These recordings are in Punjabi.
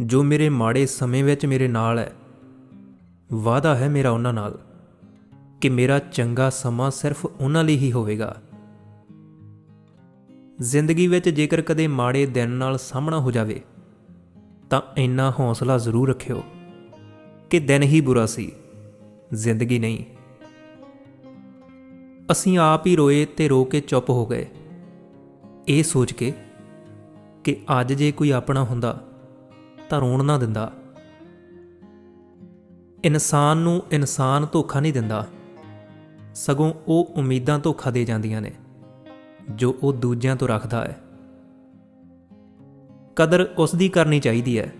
ਜੋ ਮੇਰੇ ਮਾੜੇ ਸਮੇਂ ਵਿੱਚ ਮੇਰੇ ਨਾਲ ਹੈ। ਵਾਅਦਾ ਹੈ ਮੇਰਾ ਉਹਨਾਂ ਨਾਲ ਕਿ ਮੇਰਾ ਚੰਗਾ ਸਮਾਂ ਸਿਰਫ ਉਹਨਾਂ ਲਈ ਹੀ ਹੋਵੇਗਾ। ਜ਼ਿੰਦਗੀ ਵਿੱਚ ਜੇਕਰ ਕਦੇ ਮਾੜੇ ਦਿਨ ਨਾਲ ਸਾਹਮਣਾ ਹੋ ਜਾਵੇ, ਤਾਂ ਇੰਨਾ ਹੌਸਲਾ ਜ਼ਰੂਰ ਰੱਖਿਓ ਕਿ ਦਿਨ ਹੀ ਬੁਰਾ ਸੀ, ਜ਼ਿੰਦਗੀ ਨਹੀਂ। ਅਸੀਂ ਆਪ ਹੀ ਰੋਏ ਤੇ ਰੋ ਕੇ ਚੁੱਪ ਹੋ ਗਏ। ਇਹ ਸੋਚ ਕੇ ਕਿ ਅੱਜ ਜੇ ਕੋਈ ਆਪਣਾ ਹੁੰਦਾ ਤਾਂ ਰੋਣ ਨਾ ਦਿੰਦਾ। ਇਨਸਾਨ ਨੂੰ ਇਨਸਾਨ ਧੋਖਾ ਨਹੀਂ ਦਿੰਦਾ। ਸਗੋਂ ਉਹ ਉਮੀਦਾਂ ਧੋਖਾ ਦੇ ਜਾਂਦੀਆਂ ਨੇ, ਜੋ ਉਹ ਦੂਜਿਆਂ ਤੋਂ ਰੱਖਦਾ ਹੈ। ਕਦਰ ਉਸ ਦੀ ਕਰਨੀ ਚਾਹੀਦੀ ਹੈ,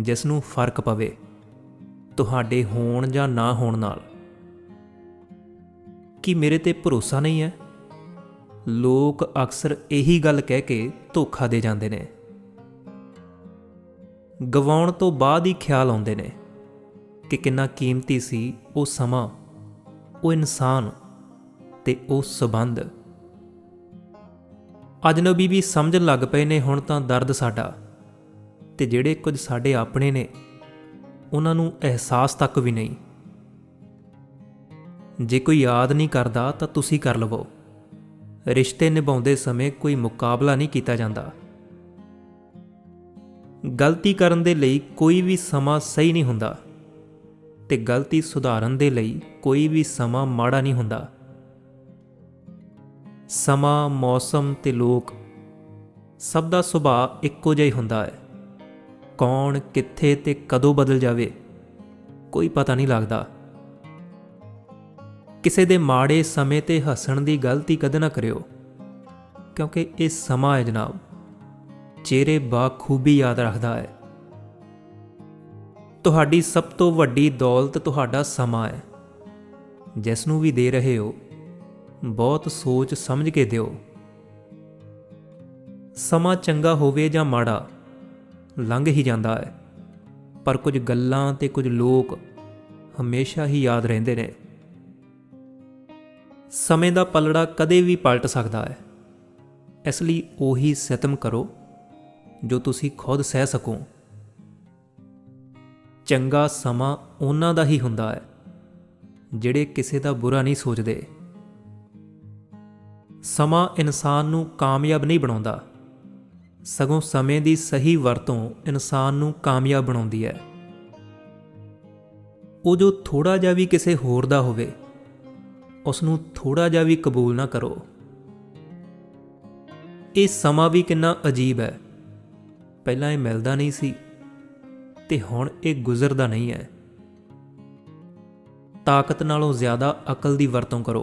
ਜਿਸ ਨੂੰ ਫ਼ਰਕ ਪਵੇ, ਤੁਹਾਡੇ ਹੋਣ ਜਾਂ ਨਾ ਹੋਣ ਨਾਲ। ਕੀ ਮੇਰੇ ਤੇ ਭਰੋਸਾ ਨਹੀਂ ਹੈ? ਲੋਕ ਅਕਸਰ ਇਹੀ ਗੱਲ ਕਹਿ ਕੇ ਧੋਖਾ ਦੇ ਜਾਂਦੇ ਨੇ। ਗਵਾਉਣ ਤੋਂ ਬਾਅਦ ਹੀ ਖਿਆਲ ਆਉਂਦੇ ਨੇ ਕਿ ਕਿੰਨਾ ਕੀਮਤੀ ਸੀ ਉਹ ਸਮਾਂ, ਉਹ ਇਨਸਾਨ ਤੇ ਉਹ ਸਬੰਧ। ਅਜਨਬੀ ਵੀ ਸਮਝਣ ਲੱਗ ਪਏ ਨੇ, ਹੁਣ ਤਾਂ ਦਰਦ ਸਾਡਾ ਤੇ ਜਿਹੜੇ ਕੁਝ ਸਾਡੇ ਆਪਣੇ ਨੇ, ਉਹਨਾਂ ਨੂੰ ਅਹਿਸਾਸ ਤੱਕ ਵੀ ਨਹੀਂ। ਜੇ ਕੋਈ ਯਾਦ ਨਹੀਂ ਕਰਦਾ ਤਾਂ ਤੁਸੀਂ ਕਰ ਲਵੋ। ਰਿਸ਼ਤੇ ਨਿਭਾਉਂਦੇ ਸਮੇਂ ਕੋਈ ਮੁਕਾਬਲਾ ਨਹੀਂ ਕੀਤਾ ਜਾਂਦਾ। ਗਲਤੀ ਕਰਨ ਦੇ ਲਈ ਕੋਈ ਵੀ ਸਮਾਂ ਸਹੀ ਨਹੀਂ ਹੁੰਦਾ ਤੇ ਗਲਤੀ ਸੁਧਾਰਨ ਦੇ ਲਈ ਕੋਈ ਵੀ ਸਮਾਂ ਮਾੜਾ ਨਹੀਂ ਹੁੰਦਾ। ਸਮਾਂ, ਮੌਸਮ ਤੇ ਲੋਕ ਸਭ ਦਾ ਸੁਭਾਅ ਇੱਕੋ ਜਿਹਾ ਹੀ ਹੁੰਦਾ ਹੈ। ਕੌਣ ਕਿੱਥੇ ਤੇ ਕਦੋਂ ਬਦਲ ਜਾਵੇ, ਕੋਈ ਪਤਾ ਨਹੀਂ ਲੱਗਦਾ। ਕਿਸੇ ਦੇ ਮਾੜੇ ਸਮੇਂ ਤੇ ਹੱਸਣ ਦੀ ਗਲਤੀ ਕਦੇ ਨਾ ਕਰਿਓ, ਕਿਉਂਕਿ ਇਹ ਸਮਾਂ ਹੈ ਜਨਾਬ। ਚਿਹਰੇ ਬਾਖੂਬੀ ਯਾਦ ਰੱਖਦਾ ਹੈ। ਤੁਹਾਡੀ ਸਭ ਤੋਂ ਵੱਡੀ ਦੌਲਤ ਤੁਹਾਡਾ ਸਮਾਂ ਹੈ। ਜਿਸ ਨੂੰ ਵੀ ਦੇ ਰਹੇ ਹੋ, ਬਹੁਤ ਸੋਚ ਸਮਝ ਕੇ ਦਿਓ। ਸਮਾਂ ਚੰਗਾ ਹੋਵੇ ਜਾਂ ਮਾੜਾ, ਲੰਘ ਹੀ ਜਾਂਦਾ ਹੈ। ਪਰ ਕੁਝ ਗੱਲਾਂ ਤੇ ਕੁਝ ਲੋਕ ਹਮੇਸ਼ਾ ਹੀ ਯਾਦ ਰਹਿੰਦੇ ਨੇ। ਸਮੇਂ ਦਾ ਪਲੜਾ ਕਦੇ ਵੀ ਪਲਟ ਸਕਦਾ ਹੈ। ਇਸ ਲਈ ਉਹੀ ਸਿਤਮ ਕਰੋ। ਜੋ ਤੁਸੀਂ ਖੁਦ ਸਹਿ ਸਕੋ। ਚੰਗਾ ਸਮਾਂ ਉਹਨਾਂ ਦਾ ਹੀ ਹੁੰਦਾ ਹੈ, ਜਿਹੜੇ ਕਿਸੇ ਦਾ ਬੁਰਾ ਨਹੀਂ ਸੋਚਦੇ। ਸਮਾਂ ਇਨਸਾਨ ਨੂੰ ਕਾਮਯਾਬ ਨਹੀਂ ਬਣਾਉਂਦਾ। ਸਗੋਂ ਸਮੇਂ ਦੀ ਸਹੀ ਵਰਤੋਂ ਇਨਸਾਨ ਨੂੰ ਕਾਮਯਾਬ ਬਣਾਉਂਦੀ ਹੈ। ਉਹ ਜੋ ਥੋੜਾ ਜਿਹਾ ਵੀ ਕਿਸੇ ਹੋਰ ਦਾ ਹੋਵੇ ਉਸ ਨੂੰ ਥੋੜਾ ਜਿਹਾ ਵੀ ਕਬੂਲ ਨਾ ਕਰੋ। ਇਹ ਸਮਾਂ ਵੀ ਕਿੰਨਾ ਅਜੀਬ ਹੈ। ਪਹਿਲਾਂ ਇਹ ਮਿਲਦਾ ਨਹੀਂ ਸੀ ਤੇ ਹੁਣ ਇਹ ਗੁਜ਼ਰਦਾ ਨਹੀਂ ਹੈ। ਤਾਕਤ ਨਾਲੋਂ ਜ਼ਿਆਦਾ ਅਕਲ ਦੀ ਵਰਤੋਂ ਕਰੋ,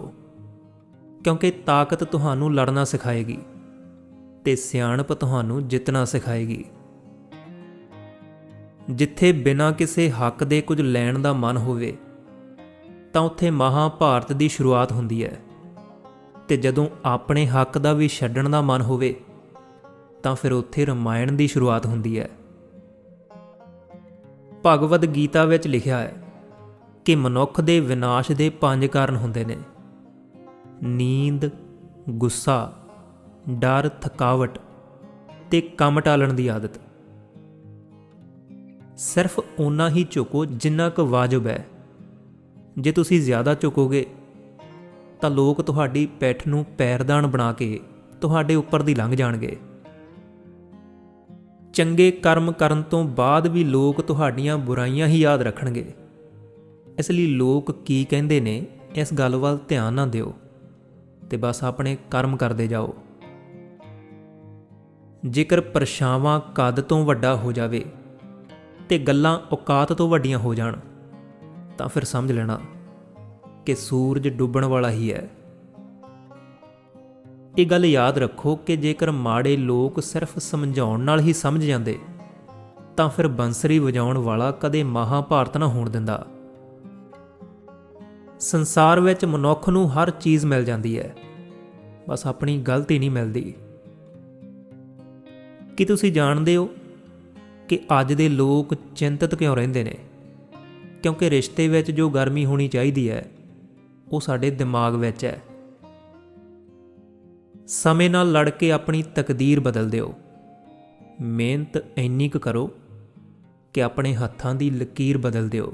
ਕਿਉਂਕਿ ਤਾਕਤ ਤੁਹਾਨੂੰ ਲੜਨਾ ਸਿਖਾਏਗੀ ਤੇ ਸਿਆਣਪ ਤੁਹਾਨੂੰ ਜਿੱਤਣਾ ਸਿਖਾਏਗੀ। ਜਿੱਥੇ ਬਿਨਾਂ ਕਿਸੇ ਹੱਕ ਦੇ ਕੁਝ ਲੈਣ ਦਾ ਮਨ ਹੋਵੇ, ਤਾਂ ਉੱਥੇ ਮਹਾਭਾਰਤ ਦੀ ਸ਼ੁਰੂਆਤ ਹੁੰਦੀ ਹੈ ਤੇ ਜਦੋਂ ਆਪਣੇ ਹੱਕ ਦਾ ਵੀ ਛੱਡਣ ਦਾ ਮਨ ਹੋਵੇ ਤਾਂ ਫਿਰ ਉੱਥੇ ਰਮਾਇਣ ਦੀ ਸ਼ੁਰੂਆਤ ਹੁੰਦੀ ਹੈ। ਭਗਵਦ ਗੀਤਾ ਵਿੱਚ ਲਿਖਿਆ ਹੈ ਕਿ ਮਨੁੱਖ ਦੇ ਵਿਨਾਸ਼ ਦੇ ਪੰਜ ਕਾਰਨ ਹੁੰਦੇ ਨੇ। ਨੀਂਦ, ਗੁੱਸਾ, ਡਰ, ਥਕਾਵਟ ਤੇ ਕੰਮ ਟਾਲਣ ਦੀ ਆਦਤ। ਸਿਰਫ ਓਨਾ ਹੀ ਝੁਕੋ ਜਿੰਨਾ ਕੁ ਵਾਜਬ ਹੈ। ਜੇ ਤੁਸੀਂ ਜ਼ਿਆਦਾ ਝੁਕੋਗੇ ਤਾਂ ਲੋਕ ਤੁਹਾਡੀ ਪੈਠ ਨੂੰ ਪੈਰਦਾਨ ਬਣਾ ਕੇ ਤੁਹਾਡੇ ਉੱਪਰ ਦੀ ਲੰਘ ਜਾਣਗੇ। ਚੰਗੇ ਕਰਮ ਕਰਨ ਤੋਂ ਬਾਅਦ ਵੀ ਲੋਕ ਤੁਹਾਡੀਆਂ ਬੁਰਾਈਆਂ ਹੀ ਯਾਦ ਰੱਖਣਗੇ। ਇਸ ਲਈ ਲੋਕ ਕੀ ਕਹਿੰਦੇ ਨੇ, ਇਸ ਗੱਲ ਵੱਲ ਧਿਆਨ ਨਾ ਦਿਓ ਤੇ ਬਸ ਆਪਣੇ ਕਰਮ ਕਰਦੇ ਜਾਓ। ਜੇਕਰ ਪਰਛਾਵਾਂ ਕਦ ਤੋਂ ਵੱਡਾ ਹੋ ਜਾਵੇ ਤੇ ਗੱਲਾਂ ਔਕਾਤ ਤੋਂ ਵੱਡੀਆਂ ਹੋ ਜਾਣ, ਤਾਂ ਫਿਰ ਸਮਝ ਲੈਣਾ ਕਿ ਸੂਰਜ ਡੁੱਬਣ ਵਾਲਾ ਹੀ ਹੈ। ਇਹ ਗੱਲ ਯਾਦ ਰੱਖੋ ਕਿ ਜੇਕਰ ਮਾੜੇ ਲੋਕ ਸਿਰਫ ਸਮਝਾਉਣ ਨਾਲ ਹੀ ਸਮਝ ਜਾਂਦੇ, ਤਾਂ ਫਿਰ ਬੰਸਰੀ ਵਜਾਉਣ ਵਾਲਾ ਕਦੇ ਮਹਾਭਾਰਤ ਨਾ ਹੋਣ ਦਿੰਦਾ। ਸੰਸਾਰ ਵਿੱਚ ਮਨੁੱਖ ਨੂੰ ਹਰ ਚੀਜ਼ ਮਿਲ ਜਾਂਦੀ ਹੈ। ਬਸ ਆਪਣੀ ਗਲਤੀ ਨਹੀਂ ਮਿਲਦੀ। ਕੀ ਤੁਸੀਂ ਜਾਣਦੇ ਹੋ ਕਿ ਅੱਜ ਦੇ ਲੋਕ ਚਿੰਤਤ ਕਿਉਂ ਰਹਿੰਦੇ ਨੇ? ਕਿਉਂਕਿ ਰਿਸ਼ਤੇ ਵਿੱਚ ਜੋ ਗਰਮੀ ਹੋਣੀ ਚਾਹੀਦੀ ਹੈ, ਉਹ ਸਾਡੇ ਦਿਮਾਗ ਵਿੱਚ ਹੈ। ਸਮੇਂ ਨਾਲ ਲੜ ਕੇ ਆਪਣੀ ਤਕਦੀਰ ਬਦਲ ਦਿਓ। ਮਿਹਨਤ ਇੰਨੀ ਕੁ ਕਰੋ ਕਿ ਆਪਣੇ ਹੱਥਾਂ ਦੀ ਲਕੀਰ ਬਦਲ ਦਿਓ।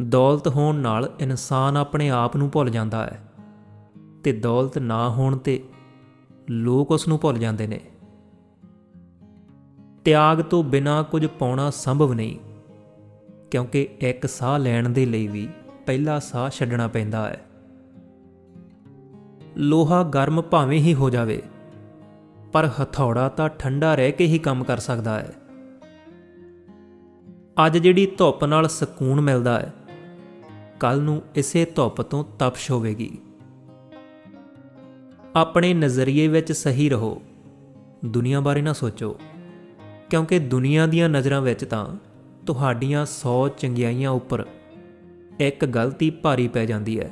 ਦੌਲਤ ਹੋਣ ਨਾਲ ਇਨਸਾਨ ਆਪਣੇ ਆਪ ਨੂੰ ਭੁੱਲ ਜਾਂਦਾ ਹੈ ਤੇ ਦੌਲਤ ਨਾ ਹੋਣ ਤੇ ਲੋਕ ਉਸ ਨੂੰ ਭੁੱਲ ਜਾਂਦੇ ਨੇ। ਤਿਆਗ ਤੋਂ ਬਿਨਾ ਕੁਝ ਪਾਉਣਾ ਸੰਭਵ ਨਹੀਂ, ਕਿਉਂਕਿ ਇੱਕ ਸਾਹ ਲੈਣ ਦੇ ਲਈ ਵੀ ਪਹਿਲਾ ਸਾਹ ਛੱਡਣਾ ਪੈਂਦਾ ਹੈ। ਲੋਹਾ ਗਰਮ ਭਾਵੇਂ ਹੀ ਹੋ ਜਾਵੇ, ਪਰ ਹਥੌੜਾ ਤਾਂ ਠੰਡਾ ਰਹਿ ਕੇ ਹੀ ਕੰਮ ਕਰ ਸਕਦਾ ਹੈ। ਅੱਜ ਜਿਹੜੀ ਧੁੱਪ ਨਾਲ ਸਕੂਨ ਮਿਲਦਾ ਹੈ ਕੱਲ ਨੂੰ ਇਸੇ ਧੁੱਪ ਤੋਂ ਤਪਸ਼ ਹੋਵੇਗੀ। ਆਪਣੇ ਨਜ਼ਰੀਏ ਵਿੱਚ ਸਹੀ ਰਹੋ। ਦੁਨੀਆ ਬਾਰੇ ਨਾ ਸੋਚੋ, ਕਿਉਂਕਿ ਦੁਨੀਆ ਦੀਆਂ ਨਜ਼ਰਾਂ ਵਿੱਚ ਤਾਂ ਤੁਹਾਡੀਆਂ 100 ਚੰਗਿਆਈਆਂ ਉੱਪਰ ਇੱਕ ਗਲਤੀ ਭਾਰੀ ਪੈ ਜਾਂਦੀ ਹੈ।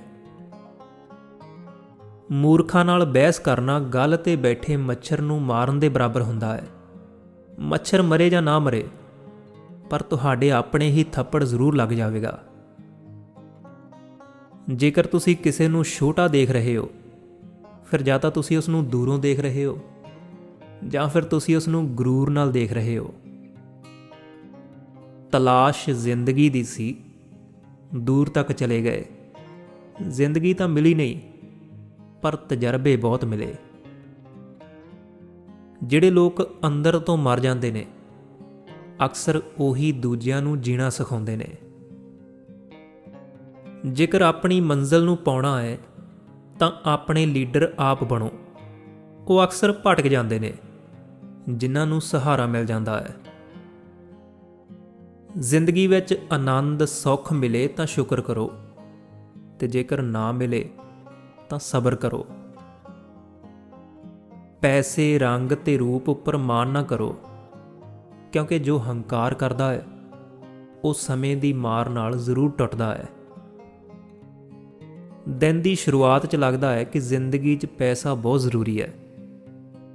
ਮੂਰਖਾਂ ਨਾਲ ਬਹਿਸ ਕਰਨਾ ਗੱਲ ਤੇ ਬੈਠੇ ਮੱਛਰ ਨੂੰ ਮਾਰਨ ਦੇ ਬਰਾਬਰ ਹੁੰਦਾ ਹੈ। ਮੱਛਰ ਮਰੇ ਜਾਂ ਨਾ ਮਰੇ, ਪਰ ਤੁਹਾਡੇ ਆਪਣੇ ਹੀ ਥੱਪੜ ਜ਼ਰੂਰ ਲੱਗ ਜਾਵੇਗਾ। ਜੇਕਰ ਤੁਸੀਂ ਕਿਸੇ ਨੂੰ ਛੋਟਾ ਦੇਖ ਰਹੇ ਹੋ, ਫਿਰ ਜਾਂ ਤਾਂ ਤੁਸੀਂ ਉਸ ਨੂੰ ਦੂਰੋਂ ਦੇਖ ਰਹੇ ਹੋ, ਜਾਂ ਫਿਰ ਤੁਸੀਂ ਉਸ ਨੂੰ ਗਰੂਰ ਨਾਲ ਦੇਖ ਰਹੇ ਹੋ। ਤਲਾਸ਼ ਜ਼ਿੰਦਗੀ ਦੀ ਸੀ, ਦੂਰ ਤੱਕ ਚਲੇ ਗਏ। ਜ਼ਿੰਦਗੀ ਤਾਂ ਮਿਲੀ ਨਹੀਂ ਪਰ ਤਜਰਬੇ ਬਹੁਤ ਮਿਲੇ। ਜਿਹੜੇ ਲੋਕ ਅੰਦਰ ਤੋਂ ਮਰ ਜਾਂਦੇ ਨੇ, ਅਕਸਰ ਉਹੀ ਦੂਜਿਆਂ ਨੂੰ ਜੀਣਾ ਸਿਖਾਉਂਦੇ ਨੇ। ਜੇਕਰ ਆਪਣੀ ਮੰਜ਼ਲ ਨੂੰ ਪਾਉਣਾ ਹੈ, ਤਾਂ ਆਪਣੇ ਲੀਡਰ ਆਪ ਬਣੋ। ਉਹ ਅਕਸਰ ਭਟਕ ਜਾਂਦੇ ਨੇ, ਜਿਨ੍ਹਾਂ ਨੂੰ ਸਹਾਰਾ ਮਿਲ ਜਾਂਦਾ ਹੈ। ਜ਼ਿੰਦਗੀ ਵਿੱਚ ਆਨੰਦ, ਸੁੱਖ ਮਿਲੇ ਤਾਂ ਸ਼ੁਕਰ ਕਰੋ, ਤੇ ਜੇਕਰ ਨਾ ਮਿਲੇ ਤਾਂ ਸਬਰ ਕਰੋ। ਪੈਸੇ, ਰੰਗ ਤੇ ਰੂਪ ਉੱਪਰ ਮਾਣ ਨਾ ਕਰੋ, ਕਿਉਂਕਿ ਜੋ ਹੰਕਾਰ ਕਰਦਾ ਹੈ, ਉਹ ਸਮੇਂ ਦੀ ਮਾਰ ਨਾਲ ਜ਼ਰੂਰ ਟੁੱਟਦਾ ਹੈ। ਦਿਨ ਦੀ ਸ਼ੁਰੂਆਤ 'ਚ ਲੱਗਦਾ ਹੈ ਕਿ ਜ਼ਿੰਦਗੀ 'ਚ ਪੈਸਾ ਬਹੁਤ ਜ਼ਰੂਰੀ ਹੈ,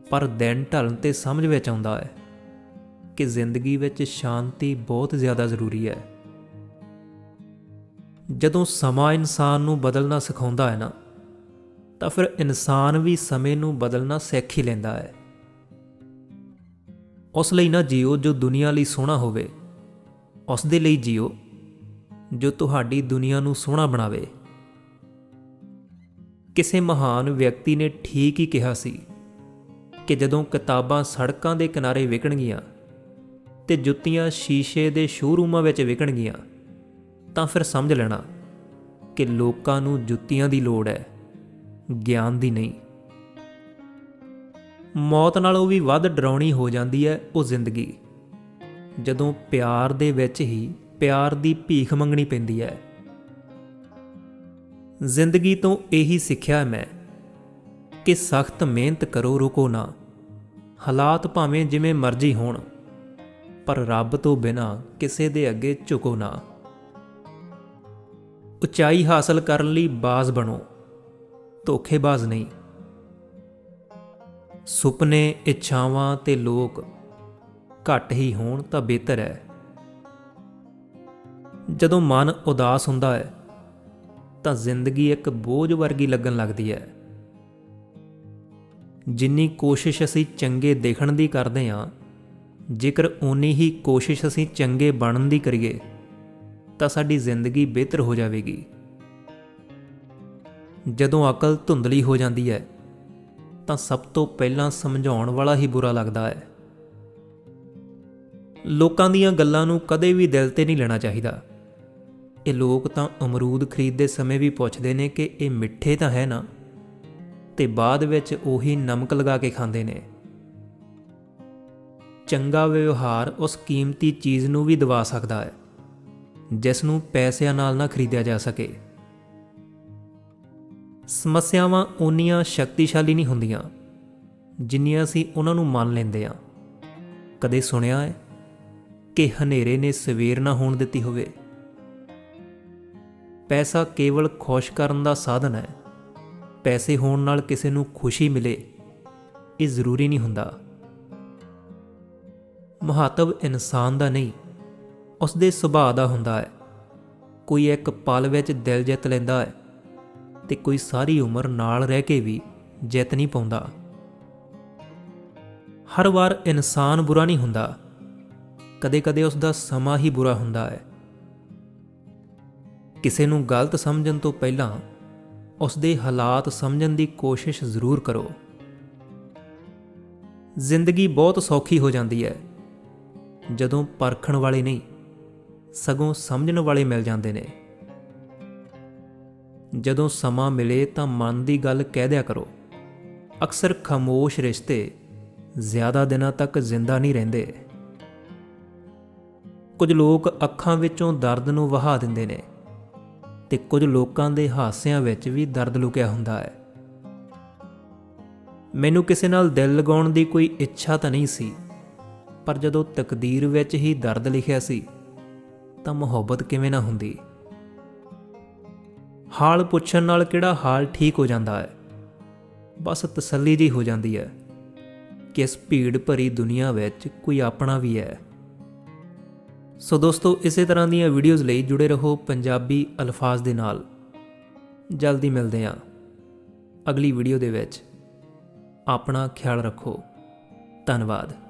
ਪਰ ਦਿਨ ਢਲਣ ਤੇ ਸਮਝ ਵਿੱਚ ਆਉਂਦਾ ਹੈ ਕਿ ਜ਼ਿੰਦਗੀ ਵਿੱਚ ਸ਼ਾਂਤੀ ਬਹੁਤ ਜ਼ਿਆਦਾ ਜ਼ਰੂਰੀ ਹੈ। ਜਦੋਂ ਸਮਾਂ ਇਨਸਾਨ ਨੂੰ ਬਦਲਣਾ ਸਿਖਾਉਂਦਾ ਹੈ ਨਾ ਤਾਂ ਫਿਰ ਇਨਸਾਨ ਵੀ ਸਮੇਂ ਨੂੰ ਬਦਲਣਾ ਸਿੱਖ ਹੀ ਲੈਂਦਾ ਹੈ। ਉਸ ਲਈ ਨਾ ਜੀਓ ਜੋ ਦੁਨੀਆ ਲਈ ਸੋਹਣਾ ਹੋਵੇ, ਉਸ ਦੇ ਲਈ ਜੀਓ ਜੋ ਤੁਹਾਡੀ ਦੁਨੀਆ ਨੂੰ ਸੋਹਣਾ ਬਣਾਵੇ। ਕਿਸੇ ਮਹਾਨ ਵਿਅਕਤੀ ਨੇ ਠੀਕ ਹੀ ਕਿਹਾ ਸੀ ਕਿ ਜਦੋਂ ਕਿਤਾਬਾਂ ਸੜਕਾਂ ਦੇ ਕਿਨਾਰੇ ਵਿਕਣਗੀਆਂ ਤੇ ਜੁੱਤੀਆਂ ਸ਼ੀਸ਼ੇ ਦੇ ਸ਼ੋਰੂਮਾਂ ਵਿੱਚ ਵਿਕਣਗੀਆਂ, ਤਾਂ ਫਿਰ ਸਮਝ ਲੈਣਾ ਕਿ ਲੋਕਾਂ ਨੂੰ ਜੁੱਤੀਆਂ ਦੀ ਲੋੜ ਹੈ। ਗਿਆਨ ਦੀ ਨਹੀਂ। ਮੌਤ ਨਾਲੋਂ ਵੀ ਵੱਧ ਡਰਾਉਣੀ ਹੋ ਜਾਂਦੀ ਹੈ ਉਹ ਜ਼ਿੰਦਗੀ। ਜਦੋਂ ਪਿਆਰ ਦੇ ਵਿੱਚ ਹੀ ਪਿਆਰ ਦੀ ਭੀਖ ਮੰਗਣੀ ਪੈਂਦੀ ਹੈ। ਜ਼ਿੰਦਗੀ ਤੋਂ ਇਹੀ ਸਿੱਖਿਆ ਮੈਂ ਕਿ ਸਖਤ ਮਿਹਨਤ ਕਰੋ, ਰੁਕੋ ਨਾ। ਹਾਲਾਤ ਭਾਵੇਂ ਜਿਵੇਂ ਮਰਜ਼ੀ ਹੋਣ, ਪਰ ਰੱਬ ਤੋਂ ਬਿਨਾ ਕਿਸੇ ਦੇ ਅੱਗੇ ਝੁਕੋ ਨਾ। ਉਚਾਈ ਹਾਸਲ ਕਰਨ ਲਈ ਬਾਜ਼ ਬਣੋ। ਧੋਖੇਬਾਜ਼ ਨਹੀਂ। ਸੁਪਨੇ, ਇੱਛਾਵਾਂ ਤੇ ਲੋਕ ਘੱਟ ਹੀ ਹੋਣ ਤਾਂ ਬਿਹਤਰ ਹੈ। ਜਦੋਂ ਮਨ ਉਦਾਸ ਹੁੰਦਾ ਹੈ, ਤਾਂ ਜ਼ਿੰਦਗੀ ਇੱਕ ਬੋਝ ਵਰਗੀ ਲੱਗਣ ਲੱਗਦੀ ਹੈ। ਜਿੰਨੀ ਕੋਸ਼ਿਸ਼ ਅਸੀਂ ਚੰਗੇ ਦੇਖਣ ਦੀ ਕਰਦੇ ਹਾਂ, ਜੇਕਰ ਓਨੀ ਹੀ ਕੋਸ਼ਿਸ਼ ਅਸੀਂ ਚੰਗੇ ਬਣਨ ਦੀ ਕਰੀਏ, ਤਾਂ ਸਾਡੀ ਜ਼ਿੰਦਗੀ ਬਿਹਤਰ ਹੋ ਜਾਵੇਗੀ। ਜਦੋਂ ਅਕਲ ਧੁੰਦਲੀ ਹੋ ਜਾਂਦੀ ਹੈ, ਤਾਂ ਸਭ ਤੋਂ ਪਹਿਲਾਂ ਸਮਝਾਉਣ ਵਾਲਾ ਹੀ ਬੁਰਾ ਲੱਗਦਾ ਹੈ। ਲੋਕਾਂ ਦੀਆਂ ਗੱਲਾਂ ਨੂੰ ਕਦੇ ਵੀ ਦਿਲ ਤੇ ਨਹੀਂ ਲੈਣਾ ਚਾਹੀਦਾ। ਇਹ ਲੋਕ ਤਾਂ ਅਮਰੂਦ ਖਰੀਦਦੇ ਸਮੇਂ ਵੀ ਪੁੱਛਦੇ ਨੇ ਕਿ ਇਹ ਮਿੱਠੇ ਤਾਂ ਹੈ ਨਾ, ਤੇ ਬਾਅਦ ਵਿੱਚ ਉਹੀ ਨਮਕ ਲਗਾ ਕੇ ਖਾਂਦੇ ਨੇ। ਚੰਗਾ ਵਿਵਹਾਰ ਉਸ ਕੀਮਤੀ ਚੀਜ਼ ਨੂੰ ਵੀ ਦਵਾ ਸਕਦਾ ਹੈ, ਜਿਸ ਨੂੰ ਪੈਸਿਆਂ ਨਾਲ ਨਾ ਖਰੀਦਿਆ ਜਾ ਸਕੇ। ਸਮੱਸਿਆਵਾਂ ਓਨੀਆਂ ਸ਼ਕਤੀਸ਼ਾਲੀ ਨਹੀਂ ਹੁੰਦੀਆਂ ਜਿੰਨੀਆਂ ਅਸੀਂ ਉਹਨਾਂ ਨੂੰ ਮੰਨ ਲੈਂਦੇ ਆ ਕਦੇ ਸੁਣਿਆ ਹੈ ਕਿ ਹਨੇਰੇ ਨੇ ਸਵੇਰ ਨਾ ਹੋਣ ਦਿੱਤੀ ਹੋਵੇ? ਪੈਸਾ ਕੇਵਲ ਖੁਸ਼ ਕਰਨ ਦਾ ਸਾਧਨ ਹੈ। ਪੈਸੇ ਹੋਣ ਨਾਲ ਕਿਸੇ ਨੂੰ ਖੁਸ਼ੀ ਮਿਲੇ, ਇਹ ਜ਼ਰੂਰੀ ਨਹੀਂ ਹੁੰਦਾ। ਮਹੱਤਵ ਇਨਸਾਨ ਦਾ ਨਹੀਂ ਉਸ ਦੇ ਸੁਭਾਅ ਦਾ ਹੁੰਦਾ ਹੈ। ਕੋਈ ਇੱਕ ਪਲ ਵਿੱਚ ਦਿਲ ਜਿੱਤ ਲੈਂਦਾ ਹੈ। ਤੇ ਕੋਈ ਸਾਰੀ ਉਮਰ ਨਾਲ ਰਹਿ ਕੇ ਵੀ ਜਿੱਤ ਨਹੀਂ ਪਾਉਂਦਾ। ਹਰ ਵਾਰ ਇਨਸਾਨ ਬੁਰਾ ਨਹੀਂ ਹੁੰਦਾ। ਕਦੇ-ਕਦੇ ਉਸ ਦਾ ਸਮਾਂ ਹੀ ਬੁਰਾ ਹੁੰਦਾ ਹੈ। ਕਿਸੇ ਨੂੰ ਗਲਤ ਸਮਝਣ ਤੋਂ ਪਹਿਲਾਂ ਉਸ ਦੇ ਹਾਲਾਤ ਸਮਝਣ ਦੀ ਕੋਸ਼ਿਸ਼ ਜ਼ਰੂਰ ਕਰੋ। ਜ਼ਿੰਦਗੀ ਬਹੁਤ ਸੌਖੀ ਹੋ ਜਾਂਦੀ ਹੈ। ਜਦੋਂ ਪਰਖਣ ਵਾਲੇ ਨਹੀਂ, ਸਗੋਂ ਸਮਝਣ ਵਾਲੇ ਮਿਲ ਜਾਂਦੇ ਨੇ। ਜਦੋਂ ਸਮਾਂ ਮਿਲੇ ਤਾਂ ਮਨ ਦੀ ਗੱਲ ਕਹਿ ਦਿਆ ਕਰੋ। ਅਕਸਰ ਖਾਮੋਸ਼ ਰਿਸ਼ਤੇ ਜ਼ਿਆਦਾ ਦਿਨਾਂ ਤੱਕ ਜ਼ਿੰਦਾ ਨਹੀਂ ਰਹਿੰਦੇ। ਕੁਝ ਲੋਕ ਅੱਖਾਂ ਵਿੱਚੋਂ ਦਰਦ ਨੂੰ ਵਹਾ ਦਿੰਦੇ ਨੇ ਤੇ ਕੁਝ ਲੋਕਾਂ ਦੇ ਹਾਸਿਆਂ ਵਿੱਚ ਵੀ ਦਰਦ ਲੁਕਿਆ ਹੁੰਦਾ ਹੈ। ਮੈਨੂੰ ਕਿਸੇ ਨਾਲ ਦਿਲ ਲਗਾਉਣ ਦੀ ਕੋਈ ਇੱਛਾ ਤਾਂ ਨਹੀਂ ਸੀ, ਪਰ ਜਦੋਂ ਤਕਦੀਰ ਵਿੱਚ ਹੀ ਦਰਦ ਲਿਖਿਆ ਸੀ ਤਾਂ ਮੁਹੱਬਤ ਕਿਵੇਂ ਨਾ ਹੁੰਦੀ। ਹਾਲ ਪੁੱਛਣ ਨਾਲ ਕਿਹੜਾ ਹਾਲ ਠੀਕ ਹੋ ਜਾਂਦਾ ਹੈ? ਬਸ ਤਸੱਲੀ ਜੀ ਹੋ ਜਾਂਦੀ ਹੈ ਕਿ ਇਸ ਭੀੜ ਭਰੀ ਦੁਨੀਆ ਵਿੱਚ ਕੋਈ ਆਪਣਾ ਵੀ ਹੈ। ਸੋ ਦੋਸਤੋ, ਇਸੇ ਤਰ੍ਹਾਂ ਦੀਆਂ ਵੀਡੀਓਜ਼ ਲਈ ਜੁੜੇ ਰਹੋ ਪੰਜਾਬੀ ਅਲਫਾਜ਼ ਦੇ ਨਾਲ। ਜਲਦੀ ਮਿਲਦੇ ਹਾਂ ਅਗਲੀ ਵੀਡੀਓ ਦੇ ਵਿੱਚ। ਆਪਣਾ ਖਿਆਲ ਰੱਖੋ। ਧੰਨਵਾਦ।